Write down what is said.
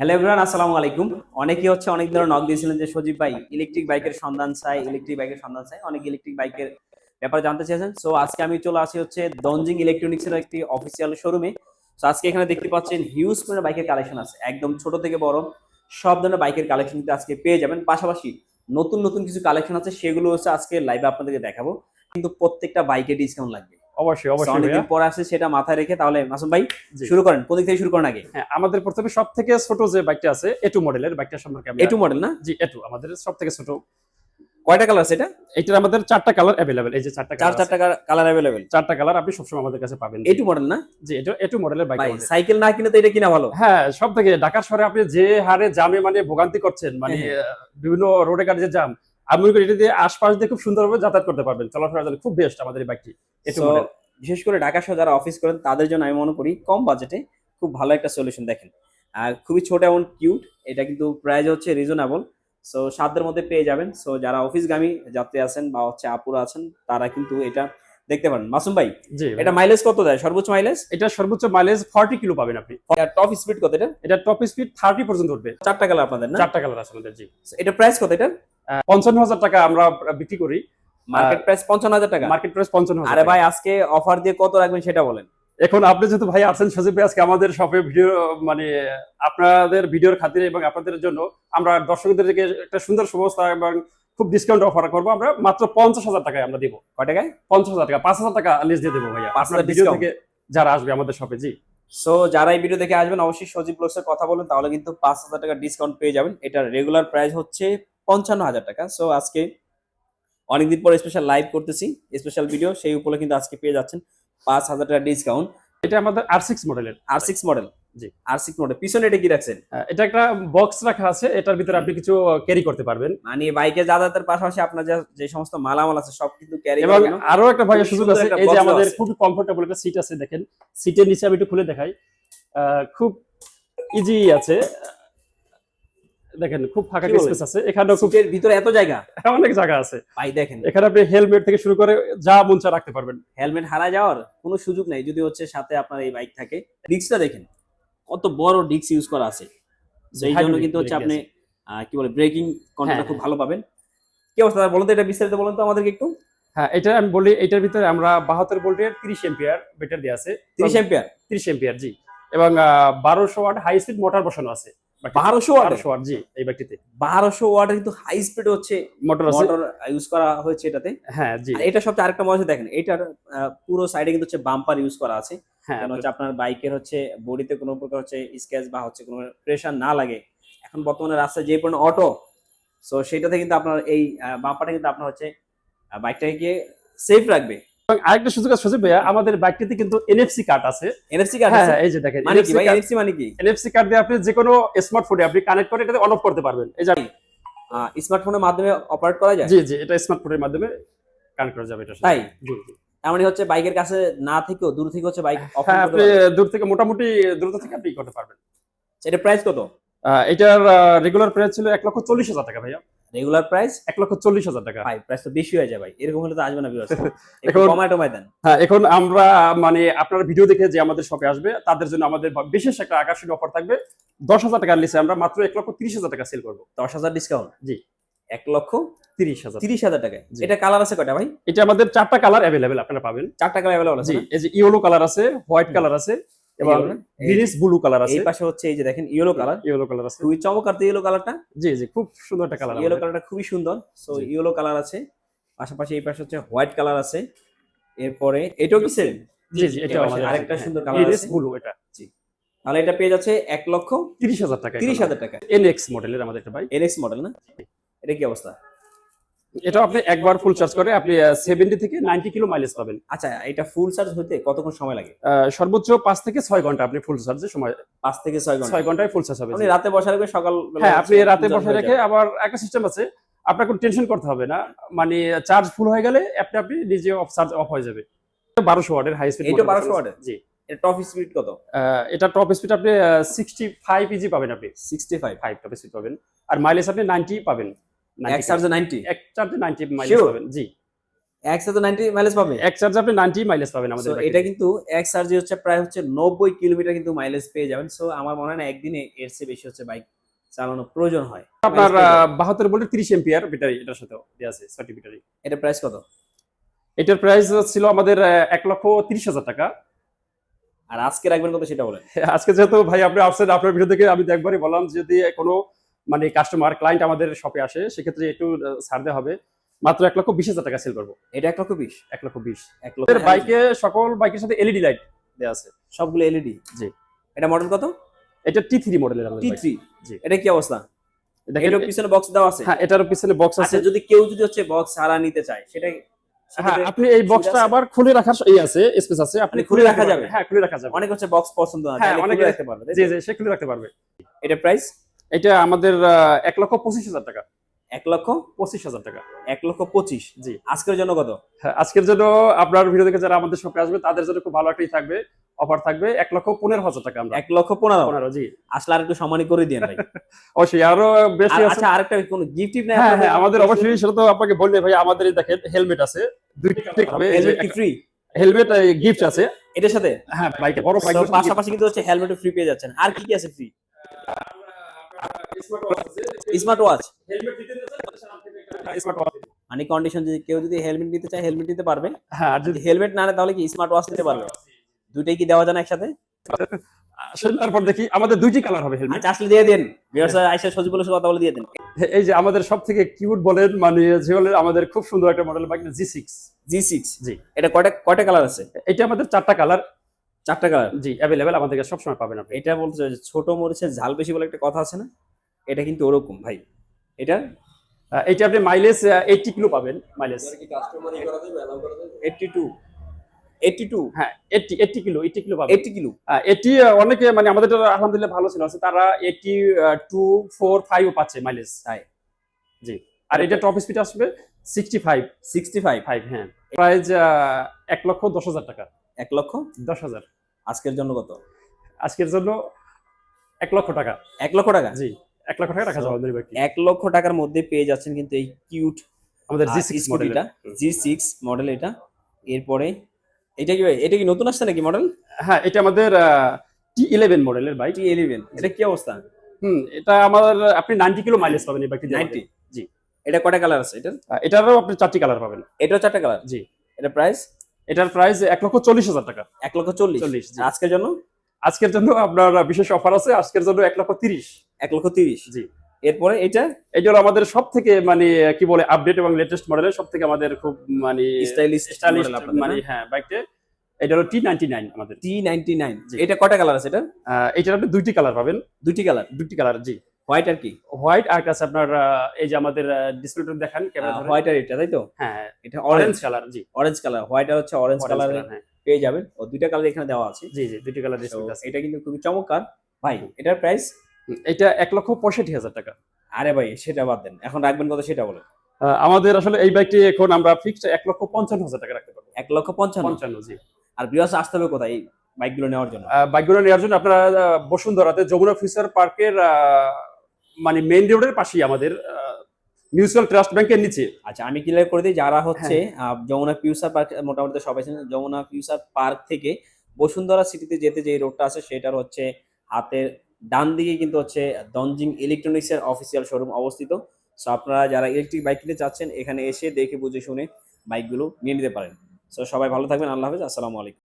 Hello everyone আসসালামু আলাইকুম। অনেকেই হচ্ছে অনেক ধরনের নক দিয়েছিলেন যে সজীব ভাই ইলেকট্রিক বাইকের সন্ধান চাই ইলেকট্রিক বাইকের সন্ধান চাই। অনেক ইলেকট্রিক বাইকের ব্যাপারে জানতে চেয়েছেন। সো আজকে আমি চলে আসি হচ্ছে দঞ্জিং ইলেকট্রনিক্সের একটি অফিসিয়াল শোরুমে সো আজকে এখানে দেখতে পাচ্ছেন হিউজ করে বাইকের কালেকশন আছে। একদম ছোট থেকে বড় সব ধরনের বাইকের কালেকশন কিন্তু আজকে পেয়ে যাবেন। পাশাপাশি নতুন নতুন কিছু কালেকশন আছে, সেগুলো হচ্ছে আজকে লাইভে আপনাদেরকে দেখাবো। কিন্তু প্রত্যেকটা বাইকে ডিসকাউন্ট লাগবে। অবশ্যই অবশ্যই অনেকদিন। পরে সেটা মাথায় রেখে তাহলে মাসুম ভাই শুরু করেন কোন দিক থেকে শুরু করেন আগে? হ্যাঁ আমাদের প্রথমে সব থেকে ছোট যে বাইকটা আছে এটু মডেলের বাইকটা সম্পর্কে আমি এটু মডেল না? জি এটু আমাদের সব থেকে ছোট। কয়টা কালার আছে এটা? এটার আমাদের চারটা কালার অ্যাভেলেবেল এই যে চারটা চার চারটা কালার অ্যাভেলেবেল চারটা কালার আপনি সবসময় আমাদের কাছে পাবেন। এটু মডেল না? জি এটা এটু মডেলের বাইক ভাই সাইকেল না কিনে তো এটা কিনা ভালো। হ্যাঁ সব থেকে ঢাকার শহরে আপনি যে হারে জামে মানে ভোগান্তি করছেন মানে হ্যাঁ, বিভিন্ন রোডে গাড়ি যে জাম আমি মনে করি এটা দিয়ে আশপাশ দিয়ে খুব সুন্দরভাবে যাতায়াত করতে পারবেন। চলাফেরার জন্য খুব বেস্ট আমাদের এই বাইকটি বিশেষ করে ঢাকা শহর যারা অফিস করেন তাদের জন্য আমি মনে করি কম বাজেটে খুব ভালো একটা সলিউশন দেখেন। আর খুবই ছোট এমন কিউট এটা কিন্তু প্রাইস হচ্ছে রিজনেবল সো সাধ্যের মধ্যে পেয়ে যাবেন। সো যারা অফিসগামী যাত্রী আছেন বা হচ্ছে আপুরা আছেন তারা কিন্তু এটা দেখতে পারেন। মাসুম ভাই এটা মাইলেজ কত দেয়? সর্বোচ্চ মাইলেজ এটা সর্বোচ্চ মাইলেজ ফর্টি কিলো পাবেন আপনি। টপ স্পিড কত এটা? এটা টপ স্পিড থার্টি পর্যন্ত উঠবে। চারটা কালার আপনাদের না? চারটা কালার আছে আমাদের জি। এটা প্রাইস কত এটা? পঞ্চান্ন হাজার টাকা আমরা বিক্রি করি। মার্কেট প্রাইস পঞ্চান্ন হাজার টাকা? মার্কেট প্রাইস পঞ্চান্ন হাজার আরে ভাই আজকে অফার দিয়ে কত রাখবেন সেটা বলেন। এখন আপনি যেহেতু ভাই আছেন সজীব ভাই আজকে আমাদের শপে ভিডিও মানে আপনাদের ভিডিওর খাতিরে এবং আপনাদের জন্য আমরা দর্শকদেরকে একটা সুন্দর ব্যবস্থা এবং খুব ডিসকাউন্ট অফার করব আমরা মাত্র পঞ্চাশ হাজার টাকায় আমরা দিব। কয় টাকায়? পঞ্চাশ হাজার টাকা পাঁচ হাজার টাকা লিস্ট দিয়ে দেবো ভাইয়া। পাঁচ আপনার হাজার ভিডিও থেকে যারা আসবে আমাদের শপে জি। সো যারা এই ভিডিও দেখে আসবেন অবশ্যই সজীব ব্লগসের কথা বলুন তাহলে কিন্তু পাঁচ হাজার টাকা ডিসকাউন্ট পেয়ে যাবেন। এটার রেগুলার প্রাইস হচ্ছে পঞ্চান্ন হাজার টাকা। সো আজকে অনেকদিন পর স্পেশাল লাইভ করতেছি স্পেশাল ভিডিও সেই উপলক্ষে কিন্তু আজকে পেয়ে যাচ্ছেন পাঁচ হাজার টাকা ডিসকাউন্ট এটা আমাদের আর সিক্স মডেলের আর সিক্স মডেল জি। আর সিক্স মডেল পিছনে এটা কি রাখছেন? এটা একটা বক্স রাখা আছে এটার ভিতরে আপনি কিছু ক্যারি করতে পারবেন। মানে বাইকে যাতায়াতের পাশাপাশি আপনার যে সমস্ত মালামাল আছে সব কিন্তু ক্যারি এবং আরও একটা ভাইয়া খুব সুযোগ আছে এই যে আমাদের আছে। কমফোর্টেবল একটা সিট আছে দেখেন। সিটের নিচে আমি একটু খুলে দেখাই। খুব ইজি আছে। দেখেন খুব ফাঁকা স্পেস আছে। এখানেও খুব সিটের ভিতরে এত জায়গা? অনেক জায়গা আছে। ভাই দেখেন। এখানে আপনি হেলমেট থেকে শুরু করে যা মন চা রাখতে পারবেন। হেলমেট হারা যাওয়ার কোনো সুযোগ নাই যদি হচ্ছে সাথে আপনার এই বাইক থাকে। ডিস্কটা দেখেন। কত বড় ডিস্ক ইউজ করা আছে। এই জন্য কিন্তু হচ্ছে আপনি কি বলে ব্রেকিং কন্ট্রোলটা হ্যাঁ, খুব ভালো পাবেন। কি অবস্থা বলুন তো এটা বিস্তারিত বলুন তো আমাদেরকে একটু। হ্যাঁ এটা আমি বলি এটার ভিতরে আমরা বাহাত্তর ভোল্টের তিরিশ এম্পিয়ার ব্যাটারি দিয়ে আছে। তিরিশ এম্পিয়ার তিরিশ এম্পিয়ার জি। এবং বারোশো ওয়াট হাই স্পিড মোটর বসানো আছে। বারোশো ওয়াট ওয়াট জি এই ব্যাগটিতে বারোশো ওয়াটের কিন্তু হাই স্পিড হচ্ছে মোটর আছে। মোটর ইউজ করা হয়েছে এটাতে। হ্যাঁ জি। আর এটা সবচেয়ে আরেকটা মজা দেখেন এটার পুরো সাইডে কিন্তু হচ্ছে বাম্পার ইউজ করা আছে। হ্যাঁ হচ্ছে আপনার বাইকের হচ্ছে বডিতে কোনো প্রকার হচ্ছে স্ক্র্যাচ বা হচ্ছে কোনো প্রেশার না লাগে? এখন বর্তমানে রাস্তায় যে পরিমাণ অটো সো সেটাতে কিন্তু আপনার এই বাম্পারটা কিন্তু আপনার হচ্ছে বাইকটাকে গিয়ে সেফ রাখবে। আরেকটা সুযোগ আছে ভাইয়া আমাদের বাইকটিতে কিন্তু এনএফসি কার্ড আছে। এনএফসি কার্ড হ্যাঁ আছে? হ্যাঁ, এই যে দেখেন মানে কি ভাই? এনএফসি মানে কি? এনএফসি কার্ড দিয়ে আপনি যে কোনো স্মার্টফোনে আপনি কানেক্ট করে এটাতে অন অফ করতে পারবেন। এই যে স্মার্টফোনের মাধ্যমে অপারেট করা যায়? জি জি এটা স্মার্টফোনের মাধ্যমে কানেক্ট করা যাবে এটা তাই? জি জি। এমনই হচ্ছে বাইকের কাছে না থেকেও দূর থেকে হচ্ছে বাইক হ্যাঁ আপনি দূর থেকে মোটামুটি দূরত্ব থেকে আপনি করতে পারবেন। এটা প্রাইস কত? এটার রেগুলার প্রাইস ছিল এক লক্ষ চল্লিশ হাজার টাকা ভাইয়া। রেগুলার প্রাইস এক লক্ষ চল্লিশ হাজার টাকা। ভাই প্রাইস তো বেশি হয়ে যায় ভাই। এরকম হলে তো আসবে না একটু এখন- কমায় টমায় দেন। হ্যাঁ এখন আমরা মানে আপনার ভিডিও দেখে যে আমাদের শপে আসবে তাদের জন্য আমাদের বিশেষ একটা আকর্ষণীয় অফার থাকবে। দশ হাজার টাকার লিসে আমরা মাত্র এক লক্ষ তিরিশ হাজার টাকা সেল করব। দশ হাজার ডিসকাউন্ট জি। এক লক্ষ তিরিশ হাজার। তিরিশ হাজার টাকায়। এটা কালার আছে কয়টা ভাই? এটা আমাদের চারটা কালার অ্যাভেলেবেল আপনারা পাবেন। চারটা কালার অ্যাভেলেবল আছে এই যে ইয়েলো কালার আছে হোয়াইট কালার আছে এবং গ্রিনিশ ব্লু কালার আছে। এই পাশে হচ্ছে এই যে দেখেন ইয়েলো কালার ইয়েলো কালার আছে। খুবই চমৎকার তো ইয়েলো কালারটা জি জি খুব সুন্দর একটা কালার ইয়েলো কালারটা খুবই সুন্দর। সো। ইয়েলো কালার আছে। পাশাপাশি এই পাশে হচ্ছে হোয়াইট কালার আছে। এরপরে এটাও কি সেম জি জি এটা আরেকটা সুন্দর কালার আছে। ব্লু এটা। তাহলে এটা পেয়ে যাচ্ছে এক লক্ষ তিরিশ হাজার টাকা তিরিশ হাজার টাকা এনএক্স মডেলের আমাদের একটা বাইক এনএক্স মডেল না? এটা কি অবস্থা? এটা আপনি একবার ফুল চার্জ করে আপনি সেভেন্টি থেকে নাইনটি কিলো মাইলেজ পাবেন। আচ্ছা এটা ফুল চার্জ হতে কতক্ষণ সময় লাগে? সর্বোচ্চ পাঁচ থেকে ছয় ঘণ্টা আপনি ফুল চার্জে সময় পাঁচ থেকে ছয় ঘণ্টা। ছয় ঘন্টায় ফুল চার্জ হবে আপনি রাতে বসা রাখবেন সকাল হ্যাঁ আপনি রাতে বসে রেখে আবার একটা সিস্টেম আছে আপনার কোনো টেনশন করতে হবে না। মানে চার্জ ফুল হয়ে গেলে আপনি আপনি নিজে অফ চার্জ অফ হয়ে যাবে। বারোশো ওয়াটের হাই স্পিড এইটা 1200 ওয়াটের? জি। এটা টপ স্পিড কত? এটা টপ স্পিড আপনি সিক্সটি ফাইভ ইজি পাবেন আপনি। Sixty five five top speed পাবেন। আর মাইলেজ আপনি নাইনটি পাবেন। 90 এক চার্জে নাইনটি এক চার্জে নাইনটি মাইলেজ পাবেন জি। এক সাথে নাইনটি মাইলেজ পাবে? এক চার্জে আপনি নাইনটি মাইলেজ পাবেন আমাদের এটা কিন্তু এক চার্জে হচ্ছে প্রায় হচ্ছে নব্বই কিলোমিটার কিন্তু মাইলেজ পেয়ে যাবেন। সো আমার মনে হয় না একদিনে এর চেয়ে বেশি হচ্ছে বাইক চালানো প্রয়োজন হয়। আপনার mileage পেয়ে যাবেন। বাহাত্তর ভোল্টের তিরিশ এম্পিয়ার ব্যাটারি এটার সাথে দেওয়া আছে ছয়টি ব্যাটারি এটা প্রাইস কত? এটার প্রাইস ছিল আমাদের লক্ষ তিরিশ হাজার টাকা। আর আজকে রাখবেন কত সেটা বলেন। আজকে যেহেতু ভাই আপনি আসছেন আপনার ভিডিও থেকে আমি একবারই বললাম যদি কোনো মানে কাস্টমার ক্লায়েন্ট আমাদের শপে আসে সেক্ষেত্রে একটু ছাড় দেওয়া হবে। মাত্র এক লক্ষ বিশ হাজার টাকা সেল করব। এটা এক লক্ষ বিশ? এক লক্ষ বিশ। এক লক্ষ বাইকে সকল বাইকের সাথে এলইডি লাইট দেওয়া আছে। সবগুলো এলইডি জি। এটা মডেল কত? এটা টি থ্রি মডেলের টি থ্রি জি। এটা কি অবস্থা? এটার পিছনে বক্স দেওয়া আছে? হ্যাঁ এটার পিছনে বক্স আছে। আচ্ছা যদি কেউ যদি হচ্ছে বক্স ছাড়া নিতে চায় সেটা হ্যাঁ আপনি এই বক্সটা? আবার খুলে রাখার এই আছে স্পেস আছে আপনি মানে খুলে রাখা যাবে? হ্যাঁ খুলে রাখা যাবে। অনেক হচ্ছে বক্স পছন্দ না হ্যাঁ, অনেকে- রাখতে পারবে। জি জি সে খুলে রাখতে পারবে। এটা প্রাইস এটা আমাদের এক লক্ষ পঁচিশ হাজার টাকা। এক লক্ষ পঁচিশ হাজার টাকা। এক লক্ষ পঁচিশ। জি। আজকের জন্য কত? হ্যাঁ আজকের জন্য আপনার ভিডিও দেখে যারা আমাদের শপে আসবে তাদের জন্য খুব ভালো একটাই থাকবে অফার থাকবে এক লক্ষ পনেরো হাজার টাকা আমরা। এক লক্ষ পনেরো। পনেরো জি। আসলে আর একটু সম্মানী করে দিয়ে ভাই। অবশ্যই আরও বেশি আচ্ছা আরেকটা কোনো গিফট টিপ নেই হ্যাঁ হ্যাঁ আমাদের অবশ্যই সেটা তো আপনাকে বললে ভাই আমাদের দেখেন হেলমেট আছে দুইটা হবে হেলমেট কি ফ্রি হেলমেট গিফট আছে। এটার সাথে? হ্যাঁ বাইকে বড় বাইক পাশাপাশি কিন্তু হচ্ছে হেলমেট ফ্রি পেয়ে যাচ্ছেন। আর কি কি আছে ফ্রি স্মার্ট ওয়াচ মানে কন্ডিশন যদি কেউ যদি হেলমেট নিতে চায় হেলমেট নিতে পারবে। হ্যাঁ আর যদি যদি হেলমেট না নেয় তাহলে কি স্মার্ট ওয়াচ নিতে পারবে? দুইটাই কি দেওয়া যায় না একসাথে? তারপর দেখি আমাদের দুইটি কালার হবে হেলমেট আচ্ছা আসলে দিয়ে দেন। বিয়ার্স আইসা সজিবুলের সাথে কথা বলে দিয়ে দেন। এই যে আমাদের সব থেকে কিউট বলেন মানে যে বলেন আমাদের খুব সুন্দর একটা model bike G six G six G. এটা কয়টা কয়টা কালার আছে? এটা আমাদের চারটা কালার চারটা কালার জি অ্যাভেলেবেল আমাদের কাছে সবসময় পাবেন আপনি। এটা বলতে চাই ছোট মরিচের ঝাল বেশি বলে একটা কথা আছে না? এটা কিন্তু ওরকম ভাই। এটা এটা আপনি মাইলেজ এইটটি কিলো পাবেন mileage eighty two eighty two হ্যাঁ eighty eighty kilo eighty kilo পাবেন। Eighty kilo. এটি অনেকে মানে আমাদের আলহামদুলিল্লাহ ভালো ছিল তারা এইটটি টু ফোর ফাইভ পাচ্ছে মাইলেজ তাই? জি। আর এটা টপ স্পিড আসবে sixty five sixty five five হ্যাঁ প্রাইস এক লক্ষ দশ হাজার টাকা। এক লক্ষ? দশ হাজার। আজকের জন্য কত? আজকের জন্য এক লক্ষ টাকা। এক লক্ষ টাকা? জি এক লক্ষ টাকা রাখা যাবে আমাদের বাইকটি। এক লক্ষ টাকার মধ্যে পেয়ে যাচ্ছেন কিন্তু এই কিউট আমাদের জি সিক্স স্কুটিটা জি সিক্স মডেল এটা। এরপরে এটা কি ভাই এটা কি নতুন আসছে নাকি মডেল হ্যাঁ এটা আমাদের টি ইলেভেন মডেলের বাইক টি ইলেভেন এটা কি অবস্থা? হুম এটা আমার আপনি নাইনটি কিলো মাইলেজ পাবেন এই বাইকটি নাইনটি জি। এটা কয়টা কালার আছে এটা এটারও আপনি চারটি কালার পাবেন। এটাও চারটা কালার জি। এটা প্রাইস এটার প্রাইস এক লক্ষ চল্লিশ হাজার টাকা। এক লক্ষ চল্লিশ। আজকের জন্য? আজকের জন্য আপনার বিশেষ অফার আছে আজকের জন্য এক লক্ষ তিরিশ। এক লক্ষ তিরিশ। জি। এরপরে এটা এটা আমাদের সব থেকে মানে কি বলে আপডেট এবং লেটেস্ট মডেলের সব থেকে আমাদের খুব মানে স্টাইলিশ স্টাইলিশ মানে হ্যাঁ? বাইকটা এটা হলো টি নাইনটি নাইন আমাদের। T ninety nine. এটা কটা কালার আছে এটা? এটার আপনি দুইটি কালার পাবেন। দুটি কালার দুটি কালার জি। হোয়াইট আর কি? হোয়াইট আর কাছে আপনার এই যে আমাদের ডিসপ্লেটা দেখান ক্যামেরা হোয়াইট আর এটা তাই তো? হ্যাঁ এটা অরেঞ্জ কালার জি। অরেঞ্জ কালার হোয়াইট আর হচ্ছে অরেঞ্জ কালার হ্যাঁ। পেয়ে যাবেন। ও দুইটা কালার এখানে দেওয়া আছে। জি জি দুটি কালার ডিসপ্লে আছে। এটা কিন্তু খুবই চমৎকার। ভাই এটার প্রাইস এটা এক লক্ষ পঁয়ষট্টি হাজার টাকা। আরে ভাই সেটা বাদ দেন। এখন রাখবেন কত সেটা বলেন। আমাদের আসলে এই বাইকটি এখন আমরা ফিক্সড এক লক্ষ পঞ্চান্ন হাজার টাকা রাখতে পারব। এক লক্ষ পঞ্চান্ন? পঞ্চান্ন জি। আর বৃহস্পতি আসতে হবে কোথায় বাইকগুলো নেওয়ার জন্য? বাইকগুলো নেওয়ার জন্য আপনারা বসুন্ধরাতে যমুনা ফিউচার পার্কের মানে মেইন রোডের পাশেই আমাদের মিউচুয়াল ট্রাস্ট ব্যাংকের নিচে। আচ্ছা আমি ক্লিয়ার করে দিই যারা হচ্ছে হ্যাঁ। যমুনা ফিউচার পার্ক মোটামুটি সবাই চেনেন যমুনা ফিউচার পার্ক থেকে বসুন্ধরা সিটিতে যেতে যে রোডটা আছে সেটার হচ্ছে হাতের ডান দিকে কিন্তু হচ্ছে দঞ্জিং ইলেকট্রনিক্সের অফিসিয়াল শোরুম অবস্থিত। সো আপনারা যারা ইলেকট্রিক বাইক কিনতে চাচ্ছেন এখানে এসে দেখে বুঝে শুনে বাইকগুলো নিয়ে নিতে পারেন। সো সবাই ভালো থাকবেন আল্লাহ হাফেজ আসসালামু আলাইকুম।